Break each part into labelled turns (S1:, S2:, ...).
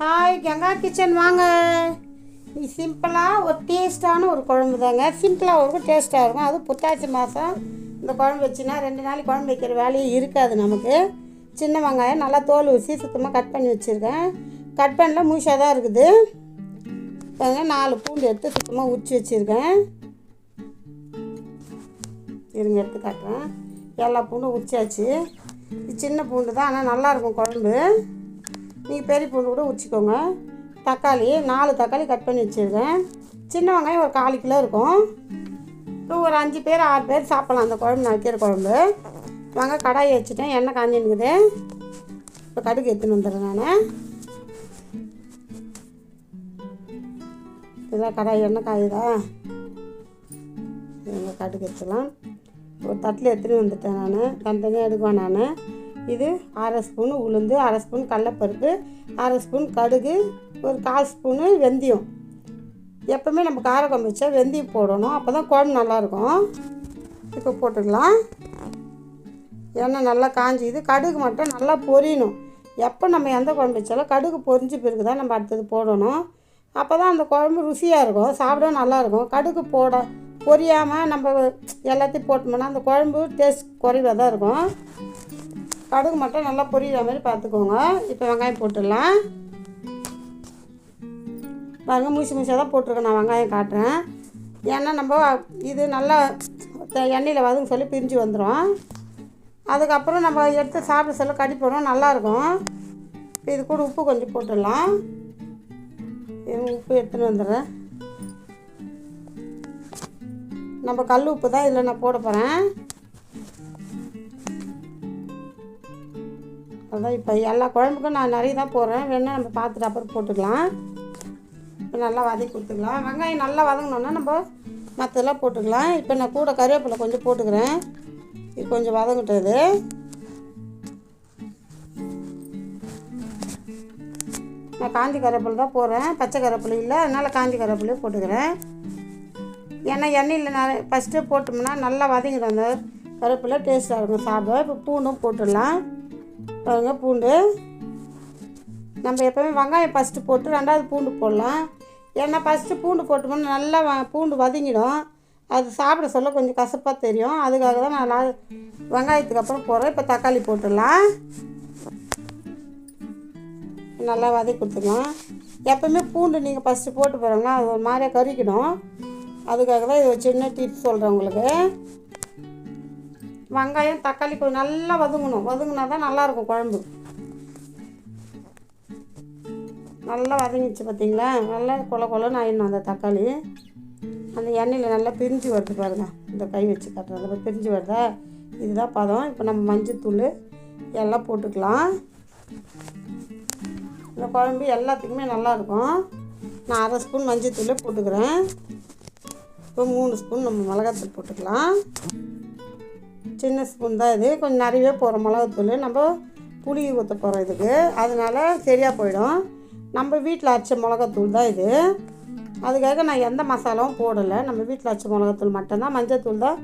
S1: Hi Ganga kitchen வாங்க. சிம்பிளாக ஒரு டேஸ்ட்டான ஒரு குழம்பு தாங்க. சிம்பிளாக இருக்கும் டேஸ்ட்டாக இருக்கும். அதுவும் புத்தாச்சி மாதம் இந்த குழம்பு வச்சுன்னா ரெண்டு நாளைக்கு குழம்பு வைக்கிற வேலையே இருக்காது நமக்கு. சின்ன வெங்காயம் நல்லா தோல் ஊசி சுத்தமாக கட் பண்ணி வச்சுருக்கேன். கட் பண்ணல மூஷாக தான் இருக்குது. பாருங்க நாலு பூண்டு எடுத்து சுத்தமாக உரிச்சு வச்சுருக்கேன். இருங்க எடுத்து காட்டுறேன். எல்லா பூண்டும் உரிச்சாச்சு. சின்ன பூண்டு தான் ஆனால் நல்லாயிருக்கும் குழம்பு. நீங்கள் பெரிய பூண்டு கூட உரிச்சிக்கோங்க தக்காளி நாலு தக்காளி கட் பண்ணி வச்சுருக்கேன். சின்ன வெங்காயம் ஒரு காலு கிலோ இருக்கும். இப்போ ஒரு அஞ்சு பேர் ஆறு பேர் சாப்பிட்லாம். அந்த குழம்பு நான் வைக்கிற குழம்பு. வாங்க கடாயை வச்சுட்டேன். எண்ணெய் காஞ்சினுக்குது இப்போ கடுகு எடுத்துன்னு வந்துடுறேன் நான். இதான் கடாய் எண்ணெய் காயுதா? கடுகு எடுத்துலாம் ஒரு தட்டில் எடுத்துகிட்டு வந்துட்டேன் நான். தனித்தனியாக எடுக்குவேன் நான். இது அரை ஸ்பூனு உளுந்து அரை ஸ்பூன் கடலப்பருப்பு அரை ஸ்பூன் கடுகு ஒரு கால் ஸ்பூனு வெந்தயம். எப்போவுமே நம்ம காரக்குழம்பு வச்சா வெந்தயம் போடணும். அப்போ தான் குழம்பு நல்லாயிருக்கும். இப்போ போட்டுக்கலாம். எண்ணெய் நல்லா காஞ்சிது கடுகு மட்டும் நல்லா பொரியணும். எப்போ நம்ம எந்த குழம்பு வச்சாலும் கடுகு பொரிஞ்சு பிறகு தான் நம்ம அடுத்தது போடணும். அப்போ தான் அந்த குழம்பு ருசியாக இருக்கும். சாப்பிட நல்லாயிருக்கும். கடுகு போட பொரியாமல் நம்ம எல்லாத்தையும் போட்டோம்னா அந்த குழம்பு டேஸ்ட் குறைவாக தான் இருக்கும். கடுகு மட்டும் நல்லா பொரியிற மாதிரி பார்த்துக்கோங்க. இப்போ வெங்காயம் போட்டுடலாம். பாருங்க மூசி மூசியாக தான் போட்டிருக்கேன். நான் வெங்காயம் காட்டுறேன். ஏன்னா நம்ம இது நல்லா எண்ணெயில் வதங்க சொல்லி பிரிஞ்சு வந்துடும் அதுக்கப்புறம் நம்ம எடுத்து சாப்பிட சொல்ல கடி போடுறோம். நல்லாயிருக்கும். இப்போ இது கூட உப்பு கொஞ்சம் போட்டுடலாம். உப்பு எடுத்துன்னு வந்துடுறேன். நம்ம கல் உப்பு தான் இதில் நான் போட போகிறேன் அதான் இப்போ எல்லா குழம்புக்கும் நான் நிறைய தான் போடுறேன். வேணால் நம்ம பார்த்துட்டு அப்புறம் போட்டுக்கலாம். இப்போ நல்லா வதக்கி கொடுத்துக்கலாம். வெங்காயம் நல்லா வதங்கினோன்னா நம்ம மற்றதெல்லாம் போட்டுக்கலாம். இப்போ நான் கூட கருவேப்பிலை கொஞ்சம் போட்டுக்கிறேன். இது கொஞ்சம் வதங்கிட்டது. நான் காந்தி கருவேப்பிலை தான் போடுறேன். பச்சை கருவேப்பிலை இல்லை. அதனால் காந்தி கருவேப்பிலையே போட்டுக்கிறேன். ஏன்னா எண்ணெயில் நான் ஃபஸ்ட்டு போட்டோம்னா நல்லா வதங்கிடும் அந்த கருவேப்பிலை. டேஸ்ட்டாக இருக்கும். சாப்பிட இப்போ பூண்டும் போட்டுடலாம். பாருங்க பூண்டு. நம்ம எப்போவுமே வெங்காயம் ஃபஸ்ட்டு போட்டு ரெண்டாவது பூண்டு போடலாம். ஏன்னா ஃபஸ்ட்டு பூண்டு போட்டோம்னா நல்லா வ- பூண்டு வதங்கிடும். அது சாப்பிட சொல்ல கொஞ்சம் கசப்பாக தெரியும். அதுக்காக தான் நான் லா- வெங்காயத்துக்கு அப்புறம் போடுறேன். இப்போ தக்காளி போட்டுடலாம். நல்லா வதக்கி கொடுத்துக்கலாம் எப்போவுமே பூண்டு நீங்கள் ஃபஸ்ட்டு போட்டு போகிறாங்கன்னா அது ஒரு மாதிரியா கறிக்கணும் அதுக்காக தான் இது சின்ன டிப்ஸ் சொல்கிறேன் உங்களுக்கு. வெங்காயம் தக்காளி கொஞ்சம் நல்லா வதங்கணும். வதங்கினா தான் நல்லாயிருக்கும் குழம்பு. நல்லா வதங்கிச்சு பார்த்தீங்களா? நல்லா கொல கொலன்னு ஆயிடணும் அந்த தக்காளி. அந்த எண்ணெயில் நல்லா பிரிஞ்சு வருது பாருங்க. இந்த கை வச்சு கட்டுறது. பிரிஞ்சு வருதா? இதுதான் பதம். இப்போ நம்ம மஞ்சத்தூள் எல்லாம் போட்டுக்கலாம். இந்த குழம்பு எல்லாத்துக்குமே நல்லாயிருக்கும். நான் அரை ஸ்பூன் மஞ்சத்தூள் போட்டுக்கிறேன். இப்போ மூணு ஸ்பூன் நம்ம மிளகாத்தூள் போட்டுக்கலாம். சின்ன ஸ்பூன் தான் இது. கொஞ்சம் நிறையவே போகிறோம் மிளகாத்தூள். நம்ம புளி ஊற்ற போகிறோம் இதுக்கு. அதனால சரியாக போயிடும். நம்ம வீட்டில் அரைச்ச மிளகாத்தூள் தான் இது. அதுக்காக நான் எந்த மசாலாவும் போடலை. நம்ம வீட்டில் அரைச்ச மிளகாத்தூள் மட்டும்தான். மஞ்சத்தூள் தான்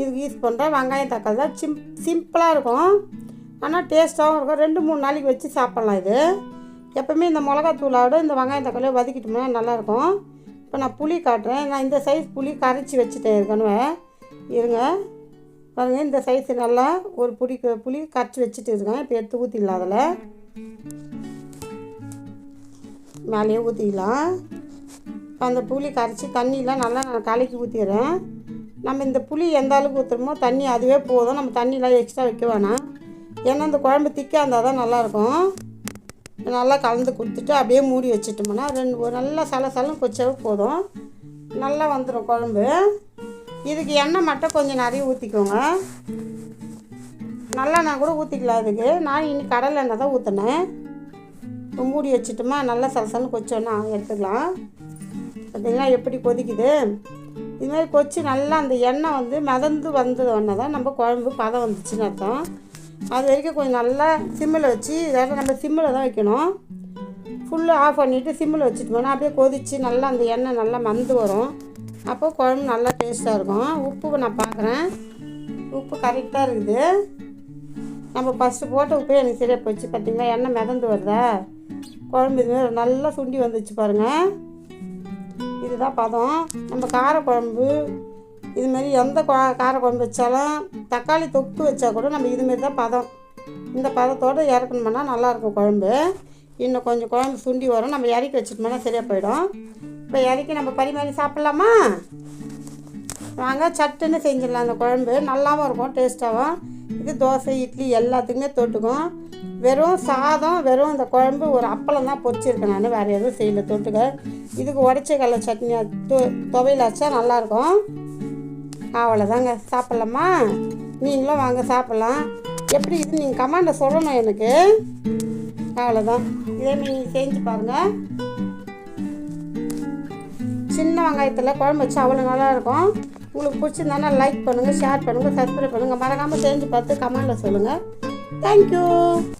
S1: இதுக்கு யூஸ் பண்ணுறேன் வெங்காயம் தக்காளி தான் சிம் சிம்பிளாக இருக்கும். ஆனால் டேஸ்ட்டாகவும் இருக்கும். ரெண்டு மூணு நாளைக்கு வச்சு சாப்பிட்லாம் இது. எப்போவுமே இந்த மிளகாத்தூளோட இந்த வெங்காயம் தக்காளியை வதக்கிட்டோம்னா நல்லாயிருக்கும். இப்போ நான் புளி காட்டுறேன். நான் இந்த சைஸ் புளி கரைச்சி வச்சுட்டேன். இருக்கணும். இருங்க. பாருங்க இந்த சைஸ் நல்லா ஒரு புளி புளி கரைச்சி வச்சுட்டு இருக்கேன் இப்போ எடுத்து ஊற்றிடலாம் அதில். மேலேயே ஊற்றிக்கலாம் இப்போ அந்த புளி கரைச்சி தண்ணியெலாம் நல்லா நான் கலக்கி ஊற்றிடுறேன் நம்ம இந்த புளி எந்த அளவுக்கு ஊற்றுறோமோ தண்ணி அதுவே போதும். நம்ம தண்ணியெலாம் எக்ஸ்ட்ரா வைக்க வேணாம். ஏன்னா இந்த குழம்பு திக்காக இருந்தால் தான் நல்லாயிருக்கும். நல்லா கலந்து கொடுத்துட்டு அப்படியே மூடி வச்சுட்டோம்னா ரெண்டு நல்லா சல சலம் கொச்சாவே போதும். நல்லா வந்துடும் குழம்பு. இதுக்கு எண்ணெய் மட்டும் கொஞ்சம் நிறைய ஊற்றிக்கோங்க நல்லெண்ணெய் கூட ஊற்றிக்கலாம் இதுக்கு. நான் இனி கடலை எண்ணெய் தான் ஊற்றினேன் மூடி வச்சுட்டோமா நல்லா சலசலன்னு கொச்சோன்னா எடுத்துக்கலாம். பார்த்திங்களா? எப்படி கொதிக்குது? இது மாதிரி கொச்சி நல்லா அந்த எண்ணெய் வந்து மிதந்து வந்தது தான் நம்ம குழம்பு பதம் வந்துச்சுன்னு அர்த்தம். அது வரைக்கும் கொஞ்சம் நல்லா சிம்மில் வச்சு இதாவது நம்ம சிம்மில் தான் வைக்கணும். ஃபுல்லு ஆஃப் பண்ணிவிட்டு சிம்மில் வச்சுட்டோம்னா அப்படியே கொதித்து நல்லா அந்த எண்ணெய் நல்லா மந்து வரும். அப்போ குழம்பு நல்லா டேஸ்ட்டாக இருக்கும். உப்பு நான் பார்க்குறேன் உப்பு கரெக்டாக இருக்குது. நம்ம ஃபஸ்ட்டு போட்ட உப்பே எனக்கு சரியாக போச்சு. பார்த்தீங்களா எண்ணெய் மிதந்து வருதா? குழம்பு இதுமாரி நல்லா சுண்டி வந்துச்சு பாருங்கள் இதுதான் பதம். நம்ம காரக்குழம்பு இதுமாரி எந்த கார காரக்குழம்பு வச்சாலும் தக்காளி தொக்கு வச்சா கூட நம்ம இதுமாரி தான் பதம். இந்த பதத்தோடு இறக்கணும்னா நல்லாயிருக்கும் குழம்பு. இன்னும் கொஞ்சம் குழம்பு சுண்டி வரும். நம்ம இறக்கி வச்சுட்டோம்னா சரியாக போயிடும். இப்போ இறக்கி நம்ம பரிமாறி சாப்பிட்லாமா? வாங்க சட்டுன்னு செஞ்சிடலாம் அந்த குழம்பு. நல்லாவும் இருக்கும் டேஸ்ட்டாகவும் இது தோசை இட்லி எல்லாத்துக்குமே தொட்டுக்கும். வெறும் சாதம் வெறும் இந்த குழம்பு ஒரு அப்பளம் தான் பொரிச்சிருக்கேன் நான். வேறு எதுவும் செய்யல தொட்டுக்க. இதுக்கு உடச்ச கடலை சட்னி தொ துவையில் வச்சா நல்லாயிருக்கும். அவ்வளோதாங்க. சாப்பிட்லாமா? நீங்களும் வாங்க சாப்பிட்லாம். எப்படி இது? நீங்கள் கமாண்டில் சொல்லணும் எனக்கு. அவ்வளோதான். இதே நீங்கள் செஞ்சு பாருங்கள் சின்ன வெங்காயத்தில் குழம்பு வச்சு அவ்வளோ நல்லாயிருக்கும். உங்களுக்கு பிடிச்சிருந்தானா லைக் பண்ணுங்கள் ஷேர் பண்ணுங்கள் சப்ஸ்கிரைப் பண்ணுங்கள் மறக்காமல் செஞ்சு பார்த்து கமெண்டில் சொல்லுங்கள் தேங்க்யூ